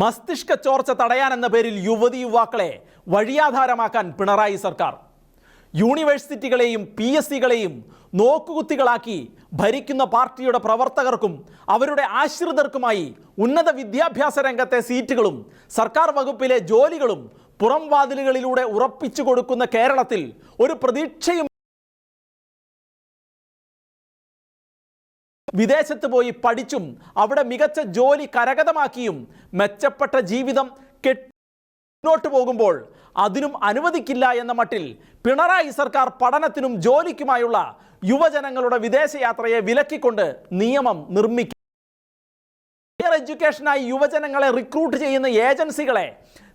മസ്തിഷ്ക ചോർച്ച തടയാൻ എന്ന പേരിൽ യുവതി യുവാക്കളെ വഴിയാധാരമാക്കാൻ പിണറായി സർക്കാർ. യൂണിവേഴ്സിറ്റികളെയും പി എസ് സികളെയും നോക്കുകുത്തികളാക്കി ഭരിക്കുന്ന പാർട്ടിയുടെ പ്രവർത്തകർക്കും അവരുടെ ആശ്രിതർക്കുമായി ഉന്നത വിദ്യാഭ്യാസ രംഗത്തെ സീറ്റുകളും സർക്കാർ വകുപ്പിലെ ജോലികളും പുറം വാതിലുകളിലൂടെ ഉറപ്പിച്ചു കൊടുക്കുന്ന കേരളത്തിൽ ഒരു പ്രതീക്ഷയും വിദേശത്ത് പോയി പഠിച്ചും അവിടെ മികച്ച ജോലി കരഗതമാക്കിയും മെച്ചപ്പെട്ട ജീവിതം കെട്ടിട്ട് പോകുമ്പോൾ അതിനും അനുവദിക്കില്ല എന്ന മട്ടിൽ പിണറായി സർക്കാർ പഠനത്തിനും ജോലിക്കുമായുള്ള യുവജനങ്ങളുടെ വിദേശയാത്രയെ വിലക്കിക്കൊണ്ട് നിയമം നിർമ്മിക്കും. ഹയർ എഡ്യൂക്കേഷനായി യുവജനങ്ങളെ റിക്രൂട്ട് ചെയ്യുന്ന ഏജൻസികളെ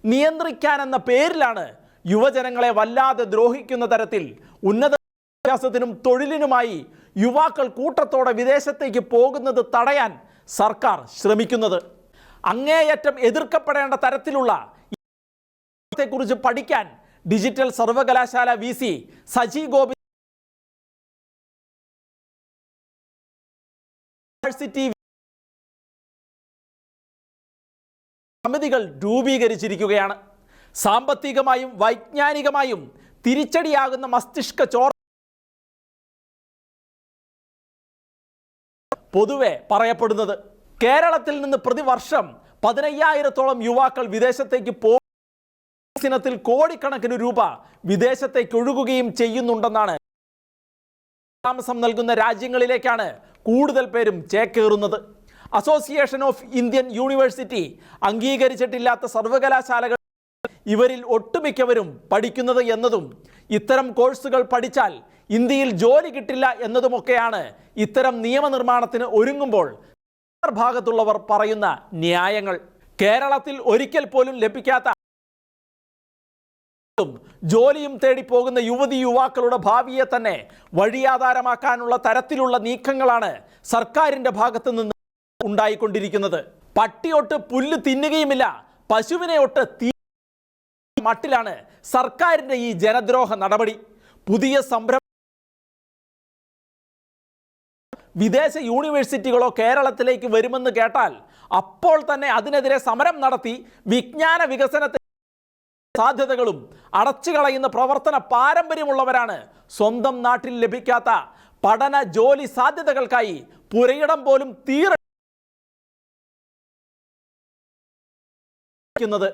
നിയന്ത്രിക്കാനെന്ന പേരിലാണ് യുവജനങ്ങളെ വല്ലാതെ ദ്രോഹിക്കുന്ന തരത്തിൽ ഉന്നത വിദ്യാഭ്യാസത്തിനും തൊഴിലിനുമായി യുവാക്കൾ കൂട്ടത്തോടെ വിദേശത്തേക്ക് പോകുന്നത് തടയാൻ സർക്കാർ ശ്രമിക്കുന്നത്. അങ്ങേയറ്റം എതിർക്കപ്പെടേണ്ട തരത്തിലുള്ള കുറിച്ച് പഠിക്കാൻ ഡിജിറ്റൽ സർവകലാശാല വി സി സജി ഗോപി സമിതികൾ രൂപീകരിച്ചിരിക്കുകയാണ്. സാമ്പത്തികമായും വൈജ്ഞാനികമായും തിരിച്ചടിയാകുന്ന മസ്തിഷ്ക ചോർ പൊതുവെ പറയപ്പെടുന്നത്. കേരളത്തിൽ നിന്ന് പ്രതിവർഷം പതിനയ്യായിരത്തോളം യുവാക്കൾ വിദേശത്തേക്ക് പോ കോടിക്കണക്കിന് രൂപ വിദേശത്തേക്ക് ഒഴുകുകയും ചെയ്യുന്നുണ്ടെന്നാണ്. താമസം നൽകുന്ന രാജ്യങ്ങളിലേക്കാണ് കൂടുതൽ പേരും ചേക്കേറുന്നത്. അസോസിയേഷൻ ഓഫ് ഇന്ത്യൻ യൂണിവേഴ്സിറ്റി അംഗീകരിച്ചിട്ടില്ലാത്ത സർവകലാശാലകൾ ഇവരിൽ ഒട്ടുമിക്കവരും പഠിക്കുന്നത് എന്നതും ഇത്തരം കോഴ്സുകൾ പഠിച്ചാൽ ഇന്ത്യയിൽ ജോലി കിട്ടില്ല എന്നതുമൊക്കെയാണ് ഇത്തരം നിയമനിർമ്മാണത്തിന് ഒരുങ്ങുമ്പോൾ ഭാഗത്തുള്ളവർ പറയുന്ന ന്യായങ്ങൾ. കേരളത്തിൽ ഒരിക്കൽ പോലും ലഭിക്കാത്ത ജോലിയും തേടി പോകുന്ന യുവതി യുവാക്കളുടെ ഭാവിയെ തന്നെ വഴിയാധാരമാക്കാനുള്ള തരത്തിലുള്ള നീക്കങ്ങളാണ് സർക്കാരിന്റെ ഭാഗത്ത് നിന്ന് ഉണ്ടായിക്കൊണ്ടിരിക്കുന്നത്. പട്ടിയൊട്ട് പുല്ല് തിന്നുകയുമില്ല. പശുവിനെ ഒട്ട് തീ മട്ടിലാണ് സർക്കാരിന്റെ ഈ ജനദ്രോഹ നടപടി. പുതിയ സംരംഭ വിദേശ യൂണിവേഴ്സിറ്റികളോ കേരളത്തിലേക്ക് വരുമെന്ന് കേട്ടാൽ അപ്പോൾ തന്നെ അതിനെതിരെ സമരം നടത്തി വിജ്ഞാന വികസനത്തെ സാധ്യതകളും അടച്ചു കളയുന്ന പ്രവർത്തന പാരമ്പര്യമുള്ളവരാണ് സ്വന്തം നാട്ടിൽ ലഭിക്കാത്ത പഠന ജോലി സാധ്യതകൾക്കായി പുരയിടം പോലും തീര ക്കുന്നത്.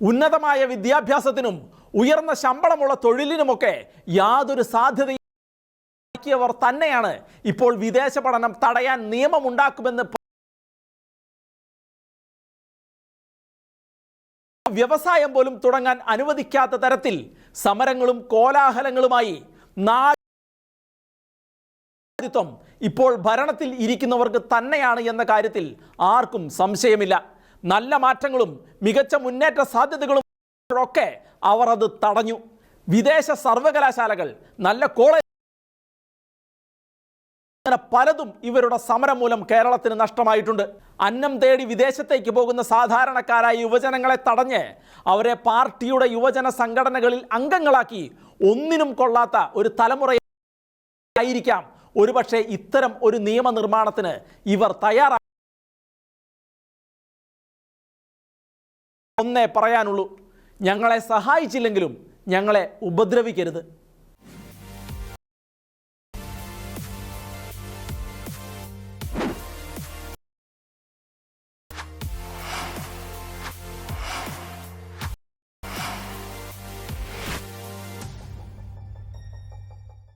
ഉന്നതമായ വിദ്യാഭ്യാസത്തിനും ഉയർന്ന ശമ്പളമുള്ള തൊഴിലിനുമൊക്കെ യാതൊരു സാധ്യതയും തന്നെയാണ്. ഇപ്പോൾ വിദേശ പഠനം തടയാൻ നിയമമുണ്ടാക്കുമെന്ന് വ്യവസായം പോലും തുടങ്ങാൻ അനുവദിക്കാത്ത തരത്തിൽ സമരങ്ങളും കോലാഹലങ്ങളുമായി ഇപ്പോൾ ഭരണത്തിൽ ഇരിക്കുന്നവർക്ക് തന്നെയാണ് എന്ന കാര്യത്തിൽ ആർക്കും സംശയമില്ല. നല്ല മാറ്റങ്ങളും മികച്ച മുന്നേറ്റ സാധ്യതകളും ഒക്കെ അവർ അത് തടഞ്ഞു. വിദേശ സർവകലാശാലകൾ നല്ല കോളേജ് അങ്ങനെ പലതും ഇവരുടെ സമരം മൂലം കേരളത്തിന് നഷ്ടമായിട്ടുണ്ട്. അന്നം തേടി വിദേശത്തേക്ക് പോകുന്ന സാധാരണക്കാരായ യുവജനങ്ങളെ തടഞ്ഞ് അവരെ പാർട്ടിയുടെ യുവജന സംഘടനകളിൽ അംഗങ്ങളാക്കി ഒന്നിനും കൊള്ളാത്ത ഒരു തലമുറയായിരിക്കാം. ഒരുപക്ഷെ ഇത്തരം ഒരു നിയമനിർമ്മാണത്തിന് ഇവർ തയ്യാറാ ഒന്നേ പറയാനുള്ളൂ. ഞങ്ങളെ സഹായിച്ചില്ലെങ്കിലും ഞങ്ങളെ ഉപദ്രവിക്കരുത്.